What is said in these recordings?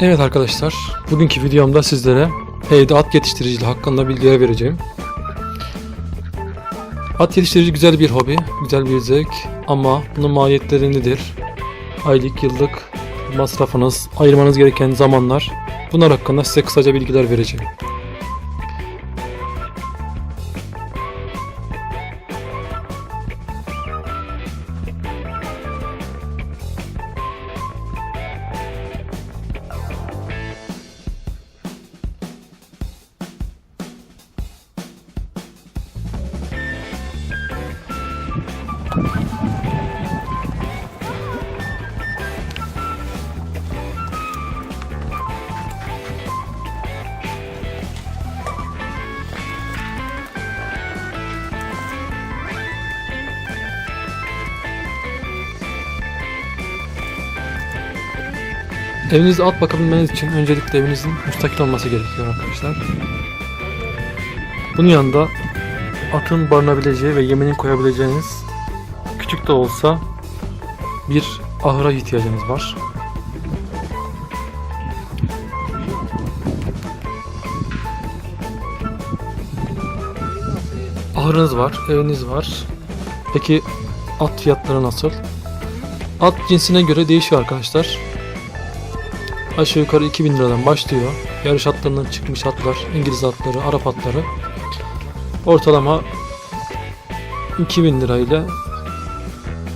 Evet arkadaşlar, bugünkü videomda sizlere evde at yetiştiriciliği hakkında bilgiler vereceğim. At yetiştirici güzel bir hobi, güzel bir zevk ama bunun maliyetleri nedir? Aylık, yıllık masrafınız, ayırmanız gereken zamanlar bunlar hakkında size kısaca bilgiler vereceğim. Evinizde at bakabilmeniz için öncelikle evinizin müstakil olması gerekiyor arkadaşlar. Bunun yanında atın barınabileceği ve yemini koyabileceğiniz küçük de olsa bir ahıra ihtiyacınız var. Ahırınız var, eviniz var. Peki at fiyatları nasıl? At cinsine göre değişiyor arkadaşlar. Aşağı yukarı 2000 liradan başlıyor. Yarış atlarından çıkmış atlar, İngiliz atları, Arap atları. Ortalama 2000 lira ile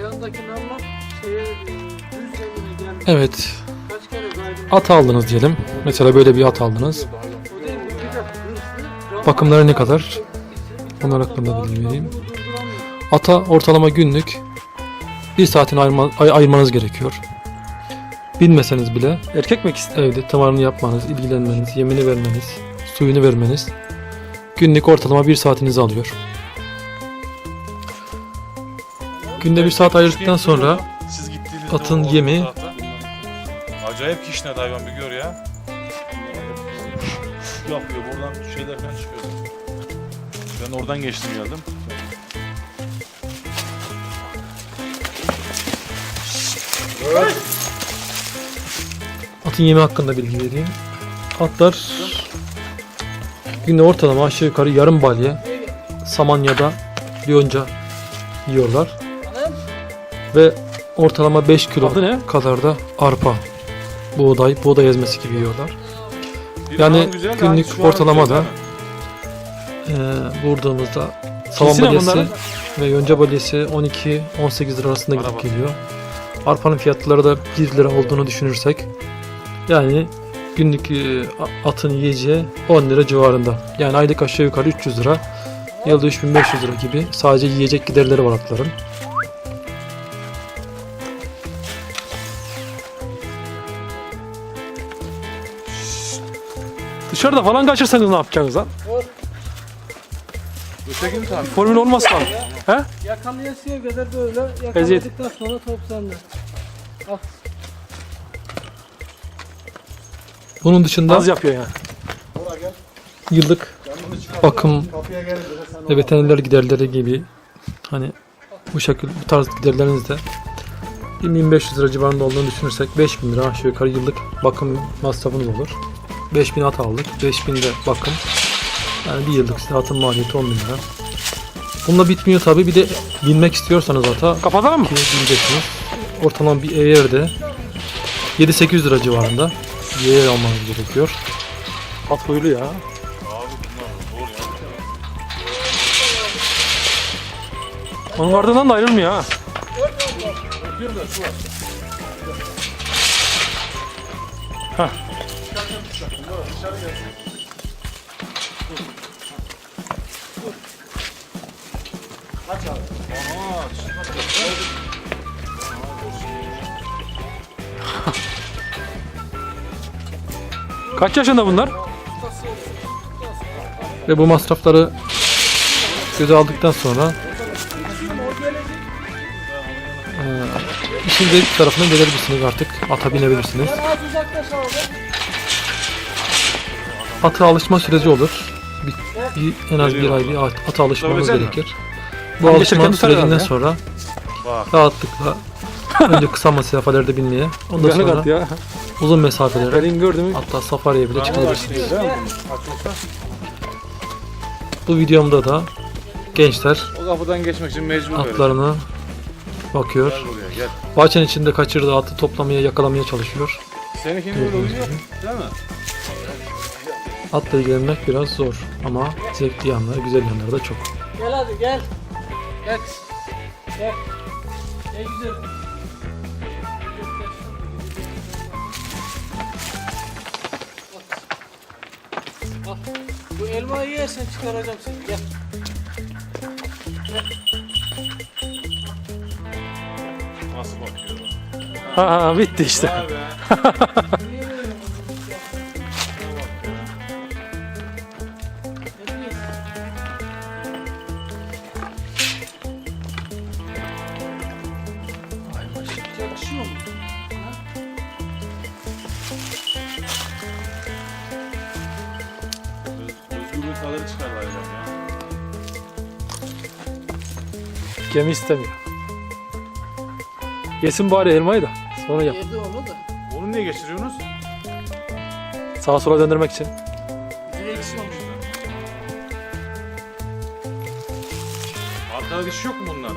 Ayağındaki nallar şeye e, düz zemine gelmiş. Evet, Kaç kere kaydım. at aldınız diyelim. Mesela böyle bir at aldınız. O değil bu bir de hırslı. Bakımları ne kadar? Onlar hakkında bilgi vereyim. Ata ortalama günlük bir saatini ayırma, ay- ayırmanız gerekiyor. Bilmeseniz bile erkek mi evde tamarını yapmanız, ilgilenmeniz, yemini vermeniz, suyunu vermeniz günlük ortalama bir saatinizi alıyor. Günde bir saat ayırdıktan sonra Siz gittiğinizde atın o yemi- tarafta, Acayip kişne hayvan bir gör ya. Yapıyor buradan şeyler falan çıkıyor. Ben oradan geçtim geldim. atın yemi hakkında bilgi vereyim. Atlar günde ortalama aşağı yukarı yarım balya saman ya da yonca yiyorlar. Ve ortalama 5 kilo kadar da arpa, buğday, buğday ezmesi gibi yiyorlar. Yani an güzel günlük hani şu an ortalamada güzel Ee, vurduğumuzda saman Kesin balyası ve yonca balyası 12-18 lira arasında gidip geliyor. Arpanın fiyatları da 1 lira olduğunu düşünürsek yani günlük e, a- atın yiyeceği 10 lira civarında. Yani aylık aşağı yukarı 300 lira. Yılda 3500 lira gibi sadece yiyecek giderleri var atların. Dışarıda falan kaçırsanız ne yapacaksınız lan? Ötekini tabii. Formül olmaz lan. He? Yakalayasıya kadar böyle yakaladıktan sonra top sende. Al. Bunun dışında Az yapıyor yani. yıllık bakım ve veteriner giderleri gibi hani bu şekil bu tarz giderleriniz de 1500 lira civarında olduğunu düşünürsek 5000 lira aşağı yukarı yıllık bakım masrafınız olur. 5000 at aldık. 5000 de bakın. Yani bir yıllık size atın maliyeti 10 bin lira. Bununla bitmiyor tabi. Bir de binmek istiyorsanız ata. Kapatalım mı? Bineceksiniz. Ortalama bir eğerde 7-800 lira civarında bir eğer almanız gerekiyor. At huylu ya. Onun ardından da ayrılmıyor ha. Heh. Kaç yaşında bunlar? Ve bu masrafları göze aldıktan sonra e, işin zevk tarafına gelebilirsiniz artık. Ata binebilirsiniz. Az uzaklaş abi. Ata alışma süreci olur. Bir, bir- en az bir ay bir at, ata Tutabilecek gerekir. Bu alışma sürecinden sonra Bak. rahatlıkla önce kısa mesafelerde binmeye, ondan sonra ya. uzun mesafelere hatta safariye bile çıkabilirsiniz. Bu videomda da gençler O kapıdan geçmek için mecbur böyle. atlarını bakıyor. Gel buraya gel. Bahçenin içinde kaçırdığı atı toplamaya, yakalamaya çalışıyor. Seninkinin böyle oyunu yok. Değil mi? Atla ilgilenmek biraz zor ama zevkli yanları, güzel yanları da çok. Gel hadi gel. Gel. Gel. Ne güzel. Al. Bu elmayı yersen çıkaracağım seni. Gel. Nasıl bakıyor? Ha, ha bitti işte. Vay be. Çıkardı hayvan ya. Gemi istemiyor. Yesin bari elmayı da. Sonra yap. Yedi onu da. Onu niye geçiriyorsunuz? Sağa sola döndürmek için. Direksiyon. Arkada dişi yok mu bunların?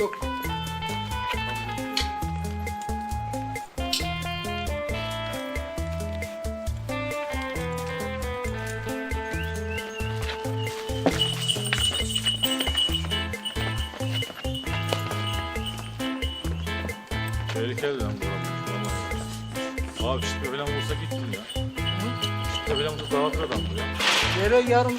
Yok. Tehlikeli lan bu araba. Vallahi. Abi çiftme falan olsa gittim ya. Çiftme falan olsa dağıtır adam bu ya. Yere yarım.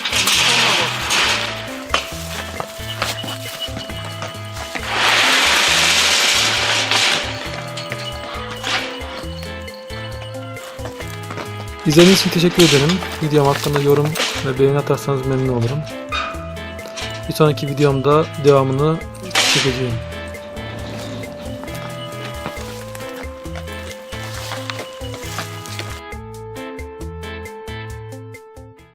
İzlediğiniz için teşekkür ederim. Videom hakkında yorum ve beğeni atarsanız memnun olurum. Bir sonraki videomda devamını çekeceğim.